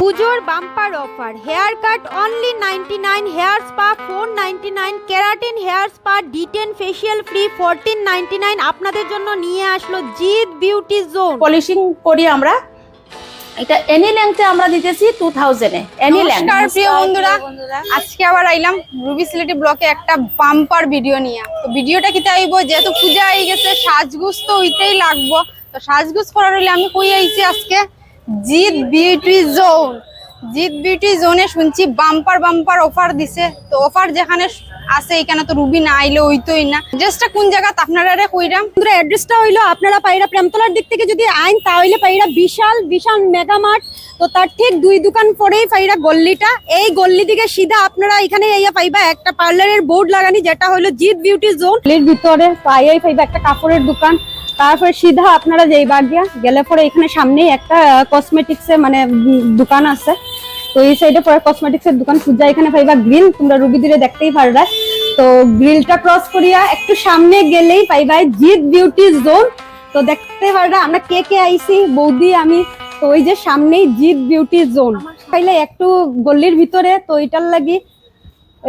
পুজোর bumper offer. Hair cut only ninety nine hair spa four ninety nine keratin hair spa detan facial free fourteen ninety nine আপনাদের জন্য নিয়ে আসলো জিদ beauty zone. Polishing করি আমরা। এটা এনি লেন্থে আমরা দিতেছি টু থাউজেন্ডে এনি লেন্থ প্রিয় বন্ধুরা। আজকে আবার আইলাম রুবি সিলেটি ব্লকে একটা বাম্পার ভিডিও নিয়ে। তো ভিডিওটা কিতে আইব? যেহেতু পূজা আই গেছে সাজগুজ তো হইতেই লাগবো। তো সাজগুজ করার হইলে আমি কই আইছি আজকে? জিত বিউটি জোন। জিত বিউটি জোনে শুনছি বাম্পার বাম্পার অফার দিছে। তো অফার যেখানে আছে, এখানে তো রুবি না আইলে হইতোই না। জাস্টটা কোন জায়গাত আপনারা কইরাম। বন্ধুরা অ্যাড্রেসটা হইল আপনারা পাইরা প্রেমতলার দিক থেকে যদি আইন, তাহলে পাইরা বিশাল বিশাল মেগা মার্ট তো তার ঠিক দুই দোকান পরেই পাইরা গল্লিটা। এই গল্লি দিকে সিধা আপনারা এখানে ইয়া পাইবা একটা পার্লারের বোর্ড লাগানি, যেটা হলো জিত বিউটি জোন। গলির ভিতরে পাইয়াই পাইবা একটা কাপড়ের দোকান। তারপরে সিধা, আপনারা যেই বাগিয়া গেলে পরে এখানে সামনেই একটা কসমেটিক্সের মানে দোকান আছে। তো এই সাইডে পরে কসমেটিক্সের দোকান সুজা এখানে পাইবা গ্রিল তোমরা রুবি দিলে দেখতেই পারবা। তো গ্রিলটা ক্রস করিয়া একটু সামনে গেলেই পাইবা জিত বিউটি জোন তো দেখতে পারবা, আমরা কে কে আইছি? বৌদি, আমি। তো ওই যে সামনেই জিত বিউটি জোন পাইলে একটু গল্লির ভিতরে, তো এটার লাগি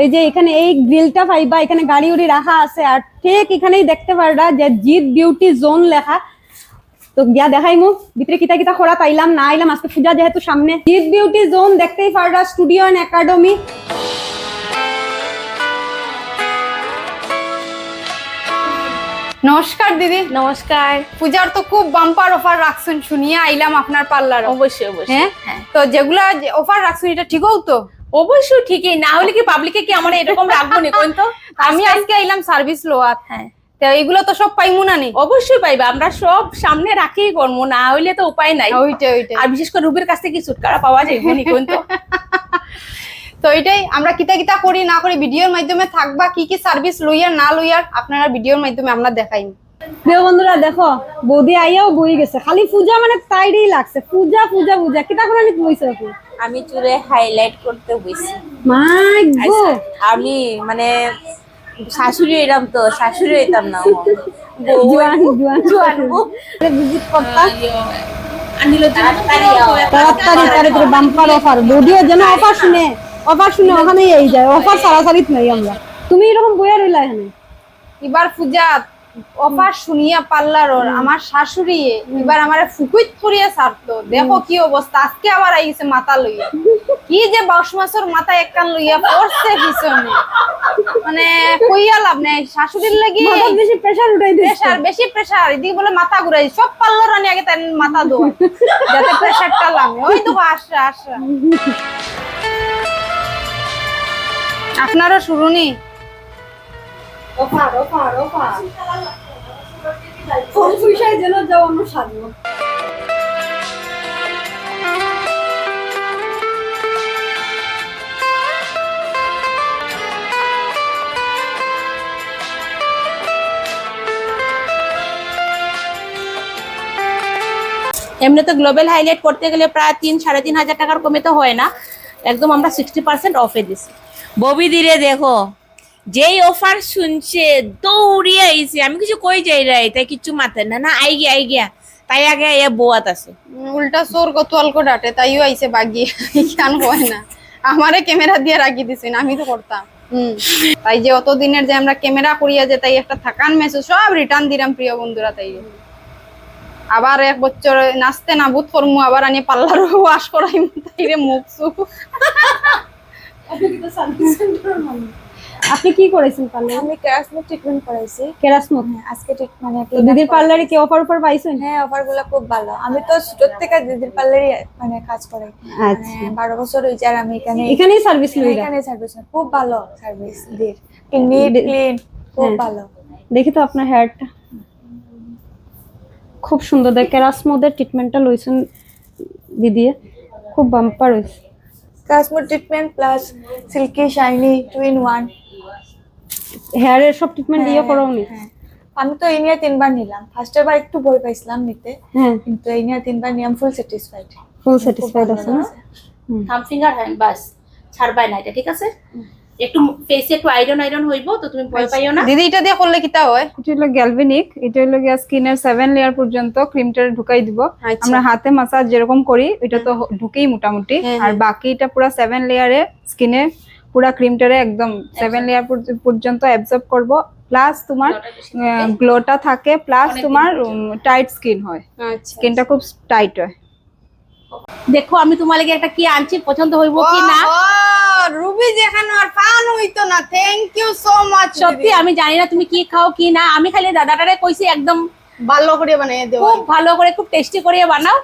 এই যে এখানে এই গ্রিলটা পাইবা এখানে গাড়ি উড়ি রাখা আছে আর ঠিক এখানেই দেখতে পারবা যে জিত বিউটি জোন লেখা। তো গিয়া দেখাই মু ভিতরে কিতা কিতা খোলা পাইলাম না আইলাম আজকে পূজা যেহেতু সামনে। জিত বিউটি জোন দেখতেই পারবা স্টুডিও এন্ড একাডেমি। নমস্কার দিদি। নমস্কার। পূজার তো খুব বাম্পার অফার রাখছেন শুনিয়ে আইলাম আপনার পার্লার অবশ্যই অবশ্যই। হ্যাঁ? হ্যাঁ। তো যেগুলা অফার রাখছেন এটা ঠিকও তো? অবশ্যই ঠিকই না হলে কি পাবলিকে কি আমরা এরকম রাখব না কোন তো? আমি আজকে আইলাম সার্ভিস লোয়ার হ্যাঁ। তো এগুলো তো সব পাইমু না নি? অবশ্যই পাইবা আমরা সব সামনে রাখি করব না হইলে তো উপায় নাই। ওইটা ওইটা। আর বিশেষ করে রুবির কাছ থেকে কি ছুটকারা পাওয়া যায় নি কোন তো? তো এটাই আমরা কিতা কিতা করি না করি ভিডিওর মাধ্যমে থাকবা কি কি সার্ভিস লইয়ার না লইয়ার আপনারা ভিডিওর মাধ্যমে আমরা দেখাইম। প্রিয় বন্ধুরা দেখো বৌদি আইয়াও বই গেছে। খালি পূজা মানে তাইরই লাগছে। পূজা পূজা পূজা। করে আমি বইছে চুলে হাইলাইট করতে বসি মাই আমি মানে শাশুড়ি এরাম তো শাশুড়ি হইতাম না ও। জোয়ান জোয়ান। জোয়ান ভিজিট করতা। আনিলো তাড়াতাড়ি আও। তাড়াতাড়ি তাড়াতাড়ি বাম্পার অফার বৌদিও যেন অফার শুনে অফার শুনে ওখানেই এই যায়। অফার সারাসারিত নাই আমরা। তুমি এরকম বইয়া রইলা এখানে? এবার পূজা অফার শুনিয়া পাল্লার ওর আমার শাশুড়ি এবার আমার ফুকুইত করিয়া ছাড়তো। দেখো কি অবস্থা আজকে আবার আইছে মাথা লইয়া। কি যে বাউশ মাছের মাথা একখান লইয়া পড়ছে পিছনে। মানে কইয়া লাভ নাই শাশুড়ির লাগি বেশি প্রেসার উঠাই দিচ্ছে। প্রেসার বেশি প্রেসার এদিকে বলে মাথা ঘুরাই সব পাল্লার আনি আগে তার মাথা দোয় যাতে প্রেসারটা লাগে। ওই তো আসা আসা আপনারও শুরু নি ফোন পয়সায় যেন যাও আমরা সাজবো এমনি তো গ্লোবাল হাইলাইট করতে গেলে প্রায় তিন সাড়ে তিন হাজার টাকার কমে তো হয় না। একদম আমরা সিক্সটি পার্সেন্ট অফে দিছি। ববি দিলে দেখো। যেই অফার শুনছে দৌড়িয়ে আইছে। আমি কিছু কই যাই রে তাই কিছু মাথায় না। না আই গিয়া আই গিয়া। তাই আগে এ বোয়াত আছে। উল্টা সোর কত অল্প ডাটে তাইও আইছে বাগি। কেন হয় না। আমারে ক্যামেরা দিয়ে রাখি দিছেন আমি তো করতাম। হুম। তাই যে অত দিনের যে আমরা ক্যামেরা করিয়া যে তাই একটা থাকান মেসেজ সব রিটার্ন দিলাম প্রিয় বন্ধুরা তাই আবার এক বছর নাচতে না বুথ করমু আবার আনি পার্লার ওয়াশ করাইমু তাই রে মুখ সুখ আপনি কি করেছেন পার্লারে? আমি কেরাসমো ট্রিটমেন্ট করাইছি। কেরাসমত আজকে ট্রিটমেন্ট তো দিদির পার্লারে কি অফার অফার পাইছেন? হ্যাঁ অফারগুলো খুব ভালো। আমি তো ছোট থেকে দিদির পার্লারে মানে কাজ করাই। আচ্ছা। মানে বারো বছর হয়েছে আর আমি এখানে এখানেই সার্ভিস লইরা? এখানে সার্ভিস খুব ভালো সার্ভিস দের নিট ক্লিন খুব হ্যাঁ। ভালো। দেখি তো আপনার হেয়ারটা খুব সুন্দর। দেখ কেরাসমোদের ট্রিটমেন্টটা লইছেন দিদি। খুব বাম্পার হয়েছে Kashmir treatment plus silky shiny two in one হেয়ারের সব ট্রিটমেন্ট দিয়ে করো নি হ্যাঁ আমি তো এই নিয়ে তিনবার নিলাম। ফার্স্টের বার একটু ভয় পাইছিলাম নিতে। হ্যাঁ। কিন্তু এই নিয়ে তিনবার নিলাম ফুল স্যাটিসফাইড ফুল স্যাটিসফাইড আছে না? থাম ফিঙ্গার হ্যান্ড বাস। ছাড়বাই না এটা ঠিক আছে? একটু ফেসে একটু আয়রন আয়রন হইব তো তুমি ভয় পাইও না? দিদি এটা দিয়ে করলে কিতা হয়? এটা হলো গ্যালভেনিক এটা হলো গিয়া স্কিনের সেভেন লেয়ার পর্যন্ত ক্রিমটা ঢুকাই দিব। আচ্ছা। আমরা হাতে মাসাজ যেরকম করি এটা তো ঢুকেই মোটামুটি। হ্যাঁ, আর বাকিটা পুরো সেভেন লেয়ারে স্কিনে পুরা ক্রিমটারে একদম সেভেন লেয়ার পর্যন্ত অ্যাবজর্ব করব। প্লাস তোমার গ্লোটা থাকে। প্লাস তোমার টাইট স্কিন হয়। আচ্ছা স্কিনটা খুব টাইট হয়। দেখো আমি তোমার লাগে একটা কি আনছি? পছন্দ হইব কি না? রুবি যেখানে আর ফান হইতো না। থ্যাংক ইউ সো মাচ সত্যি আমি জানি না তুমি কি খাও কি না। আমি খালি দাদাটারে কইছি একদম ভালো করে বানিয়ে দেবো খুব ভালো করে খুব টেস্টি করে বানাও।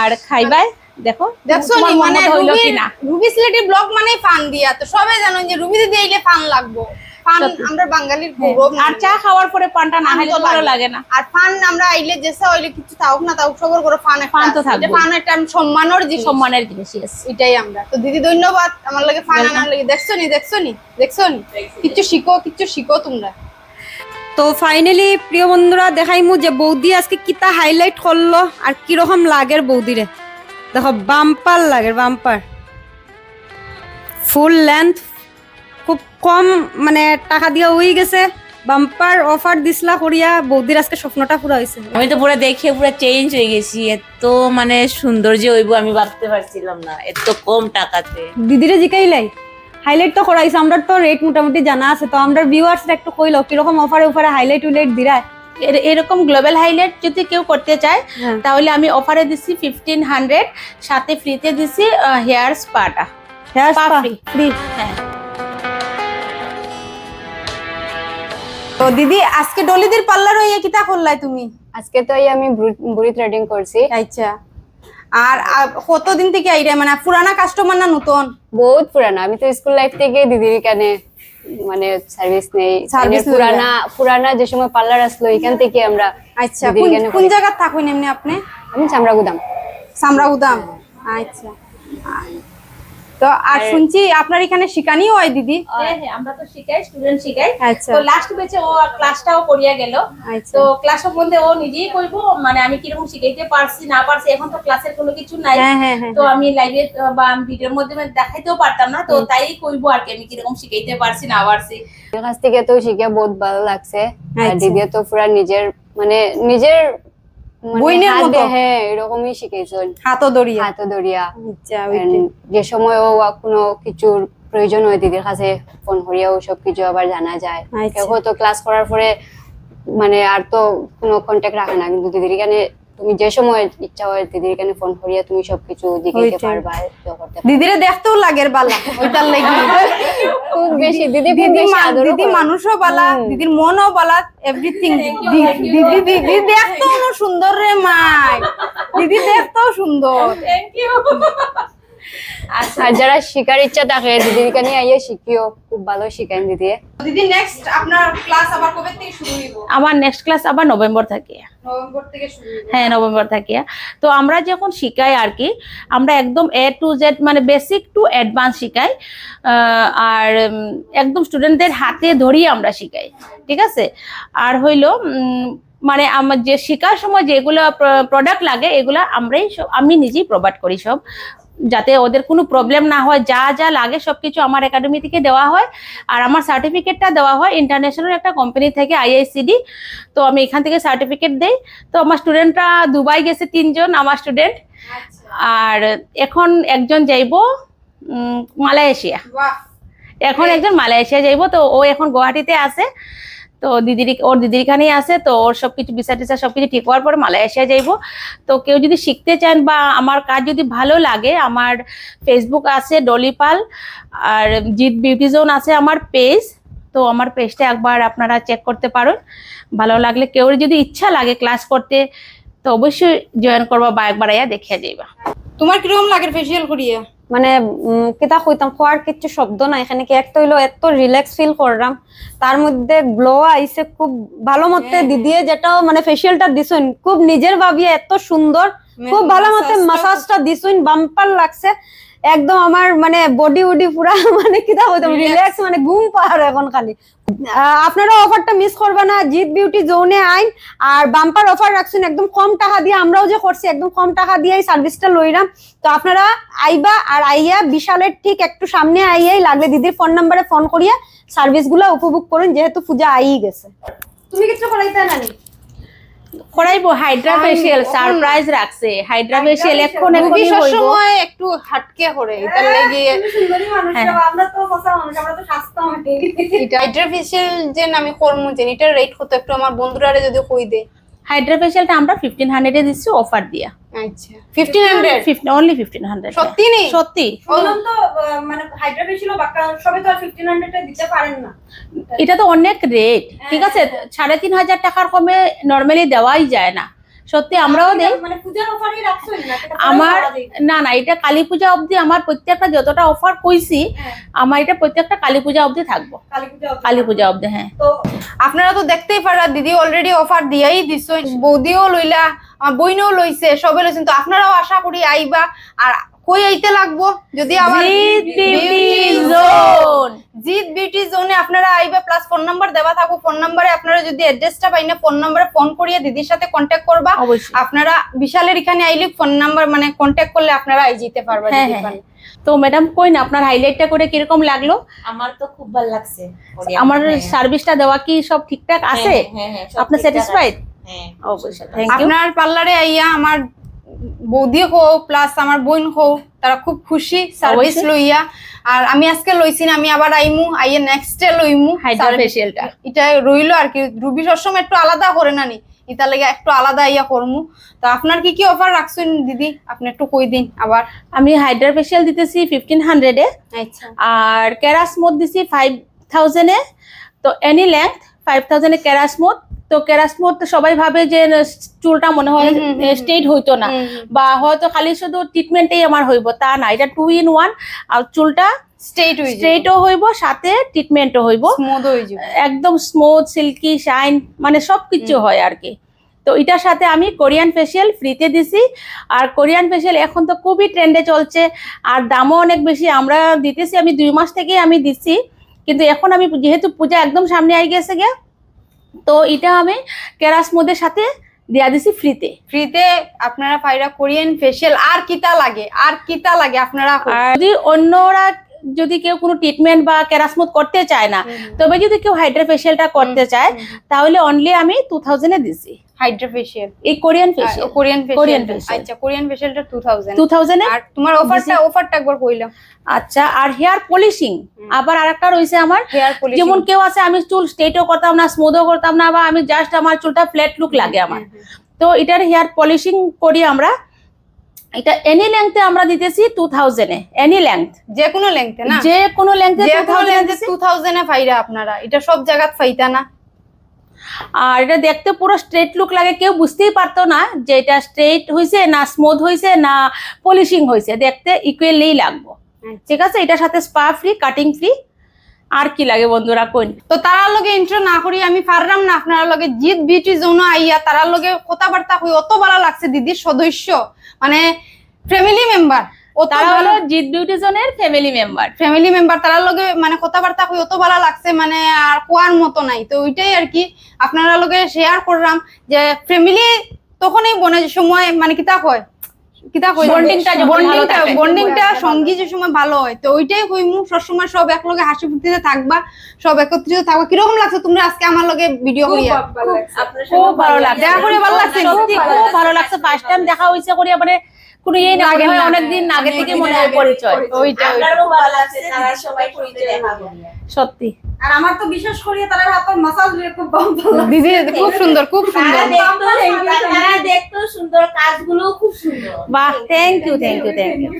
আর খাইবাই দেখো দেখছ মন রুবি রুবি সিলেটি ব্লগ মানে ফান দিয়া। তো সবাই জানো যে রুবি দিদি আইলে ফান লাগবো। ফান আমরা বাঙালির গৌরব আর চা খাওয়ার পরে পানটা না তো ভালো লাগে। না। আর ফান আমরা আইলে যেসা হইলে কিছু তাওক না সবর করে ফান ফান তো। যে ফান একটা সম্মানের জিনিস। সম্মানের জিনিস এটাই আমরা। তো দিদি ধন্যবাদ। আমার লাগে ফান আনার লাগে। দেখছ নি? দেখছ নি? দেখছ নি? কিচ্ছু শিখো কিচ্ছু শিখো তোমরা। তো ফাইনালি প্রিয় বন্ধুরা দেখাইমু যে বৌদি আজকে কিতা হাইলাইট করল আর কীরকম লাগের বৌদিরে। দেখো বাম্পার লাগে বাম্পার ফুল লেন্থ খুব কম মানে টাকা দিয়া হয়ে গেছে। বাম্পার অফার দিসলা করিয়া বৌদির আজকে স্বপ্নটা পুরো হয়েছে আমি তো পুরো দেখে পুরো চেঞ্জ হয়ে গেছি। এত মানে সৌন্দর্য হইব আমি ভাবতে পারছিলাম না। এত কম টাকাতে। দিদিরে জিকাইলাই হাইলাইট তো করাইছে আমরা তো রেট মোটামুটি জানা আছে। তো আমরা ভিউয়ার্স একটু কইলো কীরকম অফারে অফারে হাইলাইট উইলাইট দিরা এর- এরকম গ্লোবাল হাইলাইট যদি কেউ করতে চায় হ্যাঁ। তাহলে আমি অফারে দিছি ফিফটিন হান্ড্রেড সাথে ফ্রিতে দিছি হেয়ার স্পাটা হ্যাঁ Spa free। ফ্রি হ্যাঁ। তো দিদি আজকে ডলিদির পার্লার হইয়া কিতা করলাই তুমি? আজকে তো এই আমি বুড়ি থ্রেডিং করছি। আচ্ছা। আর আর কতদিন থেকে আইরা? মানে পুরানা কাস্টমার না নতুন? বহুত পুরানা। আমি তো স্কুল লাইফ থেকে দিদির কানে মানে সার্ভিস নেই। মানে পুরানা পুরানা যে সময় পার্লার আসলো এখান থেকে আমরা আচ্ছা কোন। জায়গার থাকুন এমনি আপনি? আমি চামড়া গুদাম। চামড়া গুদাম। আচ্ছা। তো আর শুনছি আপনার এখানে শিকানিও হয় দিদি? হ্যাঁ হ্যাঁ আমরা তো শিখাই স্টুডেন্ট শিখাই। আচ্ছা। তো লাস্ট বেচে ও ক্লাসটাও করিয়া গেল। আচ্ছা। তো ক্লাসের মধ্যে ও নিজেই কইবো মানে আমি কীরকম শিখাইতে পারছি না পারছি এখন তো ক্লাসের কোনো কিছু নাই। হ্যাঁ, হ্যাঁ, হ্যাঁ, তো আমি লাইভে বা ভিডিওর মধ্যে দেখাইতেও পারতাম না তো তাই কইবো আর কি আমি কীরকম শিখাইতে পারছি না পারছি। কাছ থেকে তো শিখে বহুত ভালো লাগছে। আর আচ্ছা। দিদিও তো পুরা নিজের মানে নিজের বইনের মতো। হ্যাঁ এরকমই শিখেছো। হাতও দড়িয়া? হাত দরিয়া আচ্ছা যে। সময় ও কোনো কিছুর প্রয়োজন হয় দিদির কাছে ফোন করিয়াও সব কিছু আবার জানা যায়। হয়তো ক্লাস করার পরে মানে আর তো কোনো কন্ট্যাক্ট রাখে না কিন্তু দিদির কানে তুমি যে সময় ইচ্ছা হয় দিদির কানে ফোন করিয়া তুমি সবকিছু জিজ্ঞেস পারবা দিদিরে দেখতেও লাগের বালা ওইটার লাগি। খুব বেশি দিদি দিদি দিদি মানুষও বালা দিদির মনও বালা এভরিথিং দিদি দিদি দেখতেও সুন্দর রে মাই। দিদি দেখতেও সুন্দর। থ্যাংক ইউ আর যারা শিকার ইচ্ছা থাকে দিদির কানে আইয়ে শিখিও খুব ভালো শিখাইন দিদি। দিদি নেক্সট আপনার ক্লাস আবার কবে থেকে শুরু হইব? আমার নেক্সট ক্লাস আবার নভেম্বর থেকে। নভেম্বর থেকে শুরু হ্যাঁ নভেম্বর থেকে। তো আমরা যখন শিখাই আর কি আমরা একদম এ টু জেড মানে বেসিক টু অ্যাডভান্স শিখাই। আর একদম স্টুডেন্টদের হাতে ধরিয়ে আমরা শিখাই। ঠিক আছে? আর হইল মানে আমার যে শেখার সময় যেগুলো প্রোডাক্ট লাগে এগুলো আমরাই সব- আমি নিজেই প্রোভাইড করি সব। যাতে ওদের কোনো প্রবলেম না হয় যা যা লাগে সব কিছু আমার একাডেমি থেকে দেওয়া হয় আর আমার সার্টিফিকেটটা দেওয়া হয় ইন্টারন্যাশনাল একটা কোম্পানি থেকে আইআইসিডি তো আমি এখান থেকে সার্টিফিকেট দেই। তো আমার স্টুডেন্টরা দুবাই গেছে তিনজন আমার স্টুডেন্ট আর এখন একজন যাইব মালয়েশিয়া। এখন একজন মালয়েশিয়া যাইব তো ও এখন গুয়াহাটিতে আছে। তো দিদির ওর দিদির এখানেই আছে, তো ওর সবকিছু ভিসা টিসা সবকিছু ঠিক হওয়ার পরে মালয়েশিয়া যাইব। তো কেউ যদি শিখতে চান বা আমার কাজ যদি ভালো লাগে, আমার ফেসবুক আছে ডলিপাল আর জিৎ বিউটি জোন আছে আমার পেজ, তো আমার পেজটা একবার আপনারা চেক করতে পারেন। ভালো লাগলে কেউ যদি ইচ্ছা লাগে ক্লাস করতে, তো অবশ্যই জয়েন করবা বা একবার আয়া দেখিয়া যাইবা। তোমার কীরকম লাগে ফেসিয়াল করিয়ে? মানে কিতা কইতাম খোয়ার কিছু শব্দ নাই এখানে কি একটা হইল এত রিল্যাক্স ফিল করলাম তার মধ্যে গ্লো আইছে খুব ভালো মতে দিদিয়ে যেটা মানে ফেসিয়ালটা দিছেন খুব নিজের ভাবিয়ে এত সুন্দর খুব ভালো মতে মাসাজটা দিছুন বাম্পার লাগছে। একদম আমার মানে বডি উডি পুরা মানে কিটা হইতো রিল্যাক্স মানে ঘুম পাহাড় এখন খালি। আপনারা অফারটা মিস করবে না জিত বিউটি জোনে আইন আর বাম্পার অফার রাখছেন একদম কম টাকা দিয়ে আমরাও যে করছি একদম কম টাকা দিয়ে এই সার্ভিসটা লইলাম। তো আপনারা আইবা আর আইয়া বিশালের ঠিক একটু সামনে আইয়াই লাগলে দিদির ফোন নাম্বারে ফোন করিয়া সার্ভিসগুলা উপভোগ করুন যেহেতু পূজা আই গেছে। তুমি কিছু করাইতে নানি করাইবো হাইড্রা ফেশিয়াল সারপ্রাইজ রাখছে হাইড্রা ফেশিয়াল এখন এখন হইব। একটু হাটকে করে এটা লাগি সুন্দরী মানুষ। আমরা তো কথা মানুষ আমরা তো স্বাস্থ্য আমাকে এটা হাইড্রাফেশিয়াল যে আমি করমু যে এটার রেট কত একটু আমার বন্ধুরা যদি কই দে। হাইড্রা ফেসিয়ালটা আমরা 1500 এ দিচ্ছি অফার দিয়া। আচ্ছা। Fifteen hundred only fifteen hundred সত্যি নেই সত্যি। বলুন তো মানে হাইড্রাফেশিয়াল ছিল বাক্কা সবে তো আর ফিফটিন হান্ড্রেডটা দিতে পারেন না। এটা তো অনেক রেট ঠিক আছে? সাড়ে তিন হাজার টাকার কমে নরমালি দেওয়াই যায় না। সত্যি আমরাও দেই। মানে পূজার অফারই রাখছেন না? এটা আমার না না এটা কালী পূজা অবধি আমার প্রত্যেকটা যতটা অফার কইছি হ্যাঁ। আমার এটা প্রত্যেকটা কালী পূজা অবধি থাকব। কালী পূজা কালী পূজা অবধি হ্যাঁ। তো আপনারা তো দেখতেই পারা দিদি অলরেডি অফার দিয়াই দিছ বৌদিও লইলা বইনও লইছে সবে লইছেন তো আপনারাও আশা করি আইবা আর কই আইতে লাগবো? যদি আবার জিত বিউটি জোনে। আপনারা আইবা প্লাস ফোন নাম্বার দেওয়া থাকব। ফোন নাম্বারে আপনারা যদি অ্যাড্রেসটা পাই না ফোন নাম্বারে ফোন করিয়ে দিদির সাথে কন্ট্যাক্ট করবা। আপনারা বিশালের এখানে আইলে ফোন নাম্বার মানে কন্ট্যাক্ট করলে আপনারা আই যেতে পারবেন হ্যাঁ হ্যাঁ তো ম্যাডাম কই না আপনার হাইলাইটটা করে কীরকম লাগল? আমার তো খুব ভালো লাগছে আমার সার্ভিসটা দেওয়া কি সব ঠিকঠাক আছে? হ্যাঁ, হ্যাঁ, আপনি স্যাটিসফাইড হ্যাঁ। অবশ্যই থ্যাংক ইউ আপনার পার্লারে আইয়া আমার বৌদি হোক প্লাস আমার বোন হোক তারা খুব খুশি সার্ভিস লইয়া। আর আমি আজকে লইছি না আমি আবার আইমু আইয়ে নেক্সট ডে লইমু হাইড্রা ফেসিয়ালটা এটা রইল আর কি রুবি সবসময় একটু আলাদা করে নানি ইতার লেগে একটু আলাদা ইয়া করমু। তো আপনার কি কি অফার রাখছেন দিদি? আপনি একটু কই দিন আবার। আমি হাইড্রা ফেসিয়াল দিতেছি ফিফটিন হান্ড্রেডে আচ্ছা। আর ক্যারাসমোদ দিছি ফাইভ থাউজেন্ডে তো এনি লেন্থ ফাইভ থাউজেন্ডে ক্যারাসমোদ তো ক্যারাসমোদ তো সবাই ভাবে যে চুলটা মনে হয় স্ট্রেট হইতো না। বা হয়তো খালি শুধু ট্রিটমেন্টেই আমার হইব তা না এটা টু ইন ওয়ান আর চুলটা স্ট্রেট স্ট্রেটও হইব সাথে ট্রিটমেন্টও হইব। হয়ে একদম স্মুথ সিল্কি শাইন মানে সব কিছু হয় আর কি। তো এটার সাথে আমি কোরিয়ান ফেসিয়াল ফ্রিতে দিছি। আর কোরিয়ান ফেসিয়াল এখন তো খুবই ট্রেন্ডে চলছে। আর দামও অনেক বেশি। আমরা দিতেছি আমি দুই মাস থেকে আমি দিচ্ছি কিন্তু এখন আমি যেহেতু পূজা একদম সামনে আই গেছে গে তো এটা আমি কেরাসমোদের সাথে দেয়া দিছি ফ্রিতে। ফ্রিতে আপনারা পাইরা কোরিয়ান ফেশিয়াল আর কিতা লাগে আর কিতা লাগে আপনারা যদি অন্যরা যদি কেউ কোনো ট্রিটমেন্ট বা কেরাসমোদ করতে চায় না তবে যদি কেউ হাইড্রা ফেশিয়ালটা করতে চায় তাহলে অনলি আমি টু থাউজেন্ডে দিছি। হাইড্রা ফেশিয়াল এই কোরিয়ান ফেসিয়াল কোরিয়ান ফেশিয়াল আচ্ছা কোরিয়ান ফেশিয়ালটা 2000 টু থাউজেন্ডে আর তোমার অফারটা অফারটা একবার কইলাম আচ্ছা আর হেয়ার পলিশিং আবার আরেকটা রয়েছে আমার। হেয়ার পলিশ যেমন কেউ আছে আমি চুল স্ট্রেটও করতাম না স্মুথও করতাম না বা আমি জাস্ট আমার চুলটা ফ্ল্যাট লুক লাগে আমার। তো এটার হেয়ার পলিশিং করি আমরা। এটা এনি লেংথে আমরা দিতেছি টু থাউজেন্ডে এনি লেংথ যে কোনো লেংথে না? যে কোনো লেংথে যে কোনো লেংথে 2000 এ পাইরা আপনারা। এটা সব জায়গাত ফাইতা না। আর এটা দেখতে পুরো স্ট্রেট লুক লাগে। কেউ বুঝতেই পারতো না যে এটা স্ট্রেট হয়েছে না স্মুথ হয়েছে না পলিশিং হয়েছে দেখতে ইকুয়ালি লাগবো। ঠিক আছে? এটার সাথে স্পা ফ্রি কাটিং ফ্রি আর কি লাগে বন্ধুরা কোন? তো তারার লগে ইন্ট্রো না করি আমি পারলাম না আপনার লগে। জিত বিউটি জোন আইয়া তারার লগে কথাবার্তা হই অত ভালো লাগছে দিদির সদস্য। মানে ফ্যামিলি মেম্বার তারা হলো জিৎ বিউটি জোনের ফ্যামিলি মেম্বার ফ্যামিলি মেম্বার তারার লগে মানে কথাবার্তা হই অত ভালো লাগছে মানে আর কোয়ার মতো নাই। তো ওইটাই আর কি আপনারা লগে শেয়ার করলাম যে ফ্যামিলি তখনই বনে যে সময় মানে কিতা হয় কিতা Bonding-টা বন্ডিংটা বন্ডিংটা সঙ্গী যে সময় ভালো হয় তো ওইটাই হইমু সবসময় সব এক লগে হাসি ফুর্তিতে থাকবা সব একত্রিত থাকবা। কীরকম লাগছে তোমরা আজকে আমার লগে ভিডিও করিয়া? খুব ভালো লাগছে। দেখা করে ভালো লাগছে। খুব ভালো লাগছে। ফার্স্ট টাইম দেখা হয়েছে করিয়া মানে কোনো ইয়ে না আগে অনেকদিন আগে থেকে মনে হয় পরিচয়। ওইটা সবাই পরিচয় সত্যি। আর আমার তো বিশেষ করে তারা হাতের মাসাজ দিয়ে খুব ভালো দিদি খুব সুন্দর খুব সুন্দর। তারা দেখতো সুন্দর কাজগুলো খুব সুন্দর। বাহ thank you thank you thank you